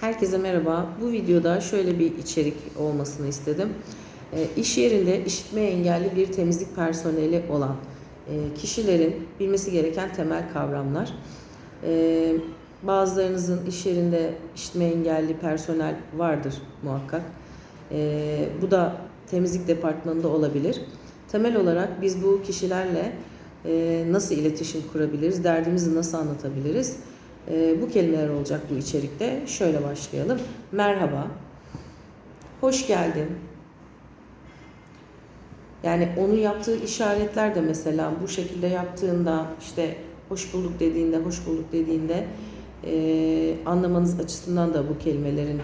Herkese merhaba. Bu videoda şöyle bir içerik olmasını istedim. E, iş yerinde işitme engelli bir temizlik personeli olan e, kişilerin bilmesi gereken temel kavramlar. E, bazılarınızın iş yerinde işitme engelli personel vardır muhakkak. E, bu da temizlik departmanında olabilir. Temel olarak biz bu kişilerle e, nasıl iletişim kurabiliriz, derdimizi nasıl anlatabiliriz? E, bu kelimeler olacak bu içerikte. Şöyle başlayalım. Merhaba, hoş geldin. Yani onun yaptığı işaretler de mesela bu şekilde yaptığında işte hoş bulduk dediğinde, hoş bulduk dediğinde e, anlamanız açısından da bu kelimelerin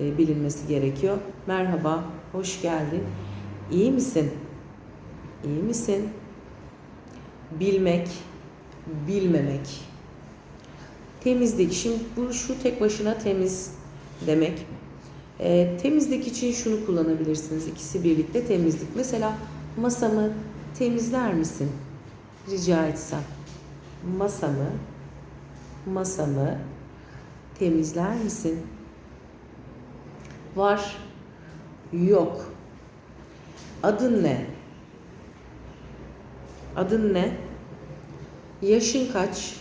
e, bilinmesi gerekiyor. Merhaba, hoş geldin. İyi misin? İyi misin? Bilmek, bilmemek. Temizlik. Şimdi bu şu tek başına temiz demek. E, temizlik için şunu kullanabilirsiniz. İkisi birlikte temizlik. Mesela masamı temizler misin? Rica etsem. Masamı masamı temizler misin? Var. Yok. Adın ne? Adın ne? Yaşın kaç?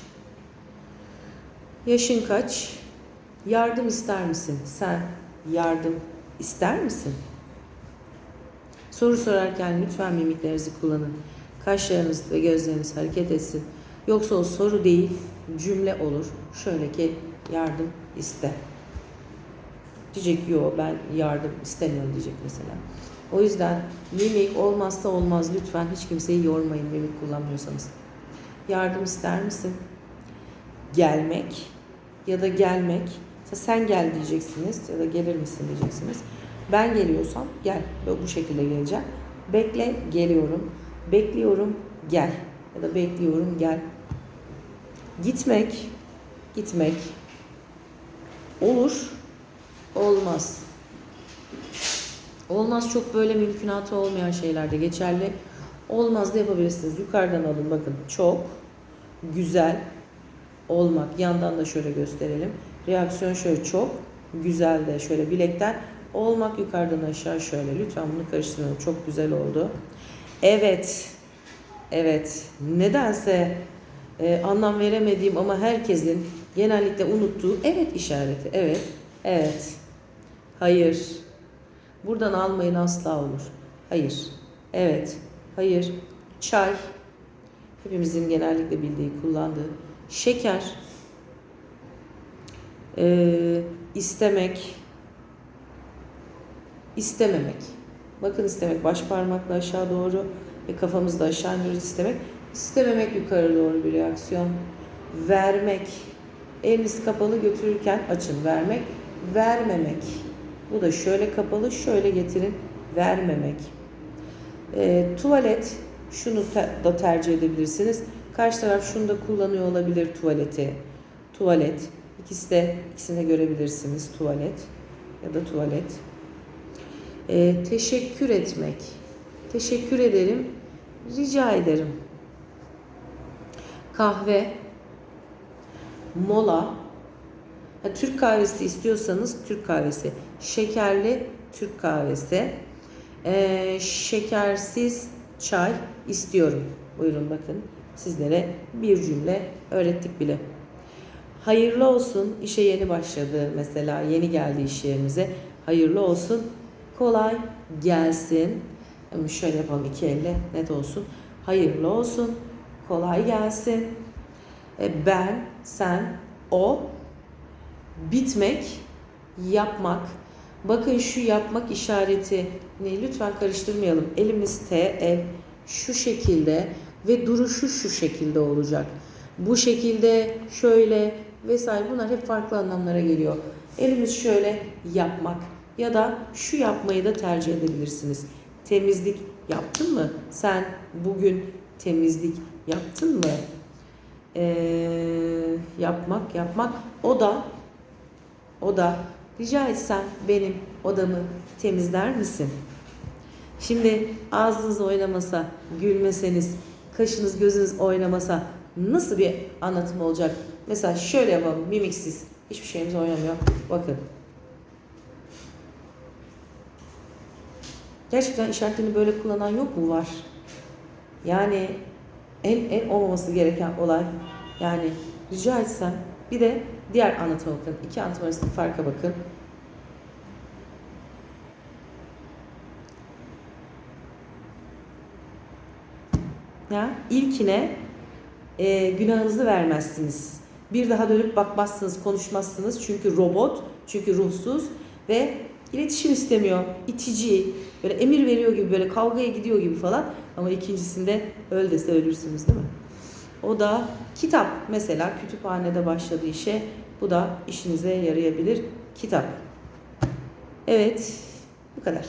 Yaşın kaç? Yardım ister misin? Sen yardım ister misin? Soru sorarken lütfen mimiklerinizi kullanın. Kaşlarınız ve gözleriniz hareket etsin. Yoksa o soru değil, cümle olur. Şöyle ki yardım iste. Diyecek yo ben yardım istemiyorum diyecek mesela. O yüzden mimik olmazsa olmaz lütfen hiç kimseyi yormayın mimik kullanmıyorsanız. Yardım ister misin? Gelmek ya da gelmek. Mesela sen gel diyeceksiniz ya da gelir misin diyeceksiniz. Ben geliyorsam gel. Bu şekilde geleceğim. Bekle geliyorum. Bekliyorum gel. Ya da bekliyorum gel. Gitmek, gitmek olur, olmaz. Olmaz çok böyle mümkünatı olmayan şeylerde geçerli. Olmaz da yapabilirsiniz. Yukarıdan alın bakın. Çok güzel olmak. Yandan da şöyle gösterelim. Reaksiyon şöyle çok güzel de şöyle bilekten olmak yukarıdan aşağı şöyle. Lütfen bunu karıştırmayın. Çok güzel oldu. Evet. Evet. Nedense e, anlam veremediğim ama herkesin genellikle unuttuğu evet işareti. Evet. Evet. Hayır. Buradan almayın asla olur. Hayır. Evet. Hayır. Çay. Hepimizin genellikle bildiği, kullandığı. Şeker. Ee, istemek. İstememek. Bakın istemek baş parmakla aşağı doğru ve kafamızda aşağı iniyoruz istemek. İstememek yukarı doğru bir reaksiyon. Vermek. Eliniz kapalı götürürken açın. Vermek. Vermemek. Bu da şöyle kapalı, şöyle getirin. Vermemek. E, tuvalet. Şunu da tercih edebilirsiniz. Karşı taraf şunu da kullanıyor olabilir tuvaleti. Tuvalet. İkisi de, ikisini de görebilirsiniz. Tuvalet ya da tuvalet. E, teşekkür etmek. Teşekkür ederim. Rica ederim. Kahve. Mola. Ha, Türk kahvesi istiyorsanız Türk kahvesi. Şekerli Türk kahvesi. Ee, şekersiz çay istiyorum. Buyurun bakın sizlere bir cümle öğrettik bile. Hayırlı olsun işe yeni başladı mesela yeni geldi iş yerinize. Hayırlı olsun kolay gelsin. Şöyle yapalım iki elle net olsun. Hayırlı olsun kolay gelsin. E, ben, sen, o bitmek, yapmak. Bakın şu yapmak işaretini lütfen karıştırmayalım. Elimiz T, el şu şekilde ve duruşu şu şekilde olacak. Bu şekilde, şöyle vesaire bunlar hep farklı anlamlara geliyor. Elimiz şöyle yapmak ya da şu yapmayı da tercih edebilirsiniz. Temizlik yaptın mı? Sen bugün temizlik yaptın mı? Ee, yapmak, yapmak. O da o da rica etsem benim odamı temizler misin? Şimdi ağzınız oynamasa, gülmeseniz, kaşınız gözünüz oynamasa nasıl bir anlatım olacak? Mesela şöyle yapalım mimiksiz. Hiçbir şeyimiz oynamıyor. Bakın. Gerçekten işaretlerini böyle kullanan yok mu? Var. Yani en, en olmaması gereken olay yani rica etsem bir de diğer anlatıma bakın. İki anlatım arasındaki farka bakın. Ya ilkine e, günahınızı vermezsiniz. Bir daha dönüp bakmazsınız, konuşmazsınız. Çünkü robot, çünkü ruhsuz ve iletişim istemiyor. itici, böyle emir veriyor gibi, böyle kavgaya gidiyor gibi falan. Ama ikincisinde öl dese ölürsünüz değil mi? O da kitap mesela kütüphanede başladığı işe bu da işinize yarayabilir kitap. Evet bu kadar.